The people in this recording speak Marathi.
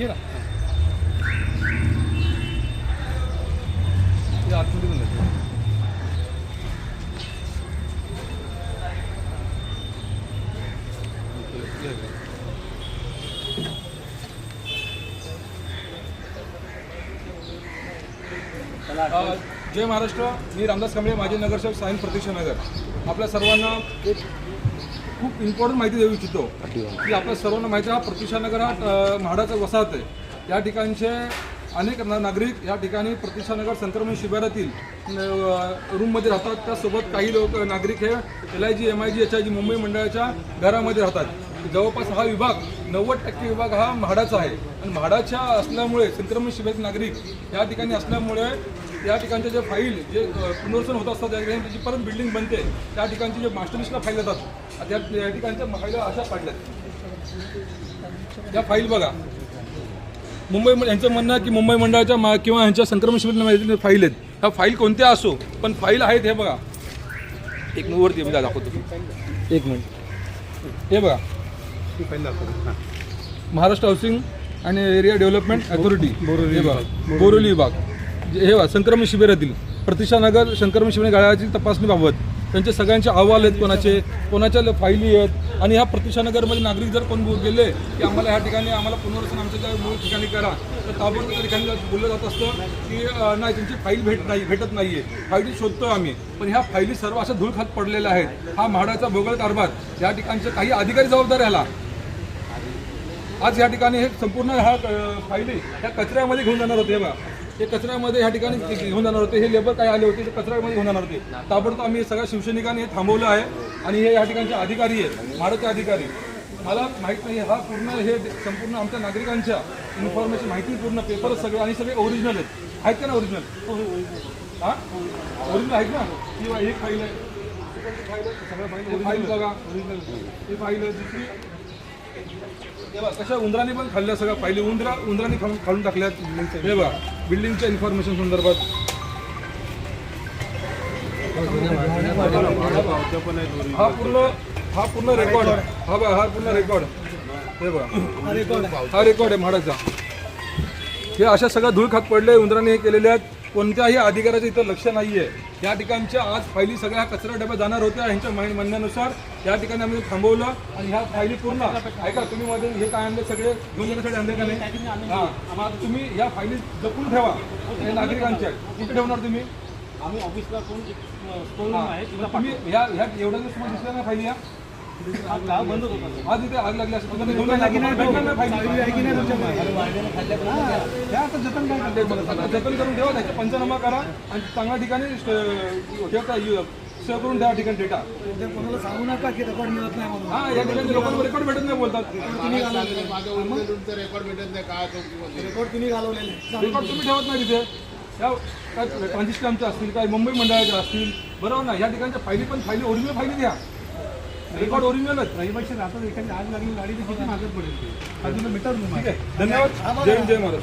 हे ना आतमध्ये पण आहे. जय महाराष्ट्र. मी रामदास कांबळे माजी नगरसेवक सायन प्रतीक्षा नगर आपल्या सर्वांना एक खूप इम्पॉर्टंट माहिती देऊ इच्छितो. की आपल्या सर्वांना माहिती आहे हा प्रतीक्षा नगर हा म्हाडाचा वसाहत आहे. या ठिकाणचे अनेक ना नागरिक या ठिकाणी प्रतीक्षा नगर संक्रमण शिबिरातील रूममध्ये राहतात. त्यासोबत काही लोक नागरिक हे L I G M I G H I G Mumbai मंडळाच्या घरामध्ये राहतात. जवळपास हा विभाग नव्वद टक्के विभाग हा म्हाडाचा आहे. आणि म्हाडाच्या असल्यामुळे संक्रमण शिबिरातील नागरिक या ठिकाणी असल्यामुळे या ठिकाणचे जे फाईल जे पुनर्वसन होत असतात त्या ठिकाणी त्याची परत बिल्डिंग बनते. त्या ठिकाणची जे मास्टर लिस्टला फाईल येतात. त्या ठिकाणच्या फाईल अशा काढल्यात त्या फाईल बघा. मुंबई यांचं म्हणणं आहे की मुंबई मंडळाच्या मा- किंवा ह्यांच्या संक्रमण शिबिर फाईल आहेत. ह्या फाईल कोणत्या असो पण फाईल आहेत हे बघा. एक मिनिट वरती मी दाखवतो. एक मिनिट. हे बघा. महाराष्ट्र हाऊसिंग आणि एरिया डेव्हलपमेंट अथॉरिटी. बोरोली बघा. बोरोली विभाग. हे संक्रमण शिबिरातील प्रतिष्ठानगर संक्रमण शिबिर गाळ्याची तपासणीबाबत त्यांचे सगळ्यांचे अहवाल आहेत कोणाचे कोणाच्या फाईली फायली आहेत. आणि ह्या प्रतिष्ठानगरमध्ये नागरिक जर कोण बोल- गेले की आम्हाला ह्या ठिकाणी आम्हाला पुनर्वसन आमच्या ज्या मूळ ठिकाणी करा तर ताबडतोब त्या ठिकाणी बोललं जात असतं की नाही तुमची फाईल भेट नाही भेटत नाही आहे फायली शोधतो आम्ही. पण ह्या फायली सर्व अशा धूळ खात पडलेल्या आहेत. हा म्हाडाचा भोगळ कारभार. या ठिकाणचे काही अधिकारी जबाबदार ह्याला आज या ठिकाणी हे संपूर्ण ह्या फाईली फायली ह्या कचऱ्यामध्ये घेऊन जाणार होते हे हे कचऱ्यामध्ये ह्या ठिकाणी घेऊन जाणार होते. हे लेबर काय आले होते ते कचऱ्यामध्ये घेऊन जाणार होते. ताबडतोब आम्ही सगळ्या शिवसैनिकांनी हे थांबवलं आहे आणि हे या ठिकाणचे अधिकारी आहेत महाराष्ट्र अधिकारी. मला माहीत नाही हा पूर्ण हे संपूर्ण आमच्या नागरिकांच्या इन्फॉर्मेशन माहिती पूर्ण पेपर सगळे आणि सगळे ओरिजिनल आहेत. आहेत का ना ओरिजिनल हा? ओरिजिनल आहेत ना? किंवा एक फाईल आहे. सगळ्या फाईल फाईल बघा. ओरिजिनल ही फाईल आहे दुसरी हे बघा कशा उंदराने पण खाल्ल्या सगळ्या फायली उंदरा उंदराने खाऊन खाऊन टाकल्यात हे बघा बिल्डिंगच्या इन्फॉर्मेशन संदर्भात. हा पूर्ण हा पूर्ण रेकॉर्ड हा बघा हा पूर्ण रेकॉर्ड हे बघा. हा रेकॉर्ड आहे म्हाडाचा. हे अशा सगळ्या धूळ खात पडले उंदराने हे केलेले आहेत. कोणत्याही अधिकाऱ्याचं इथं लक्ष नाहीये. या ठिकाणच्या आज फायली सगळ्या कचरा डब्यात जाणार होत्या ह्यांच्या म्हण- म्हणण्यानुसार. या ठिकाणी आम्ही थांबवलं आणि ह्या फायली पूर्ण. ऐका तुम्ही मध्ये हे काय आणले सगळे? घेऊन येण्यासाठी आणले का नाही? हा. तुम्ही ह्या फायली जपून ठेवा. हे नागरिकांच्या कुठे ठेवणार तुम्ही? आम्ही ऑफिसला. आहे तुम्ही ह्या ह्या एवढ्या दिवस तुम्हाला दिसल्या ना फायली या आज इथे आग लागली असं तुम्हाला घेऊन नाही जतन करून ठेवा त्याचा पंचनामा करा आणि चांगल्या ठिकाणी ठेवता येऊ- सेव्ह करून त्या ठिकाणी डेटा कोणाला सांगू नका की रेकॉर्ड मिळत नाही म्हणून हा या ठिकाणी लोकांना रेकॉर्ड भेटत नाही बोलतात रेकॉर्ड भेटत तुम्ही घालवलेले रेकॉर्ड तुम्ही ठेवत नाही तिथे त्या काय ट्रान्झिस्टमच्या असतील काय मुंबई मंडळाच्या असतील बरोबर ना या ठिकाणच्या फायली पण फायली ओरिजिनल फायली द्या. रेकॉर्ड ओरिजिनलच रहिवाशी राहतात एखादी आग लागली गाडी किती मागत पडेल? अजून मीटर ठीक आहे. धन्यवाद. जय जय महाराज.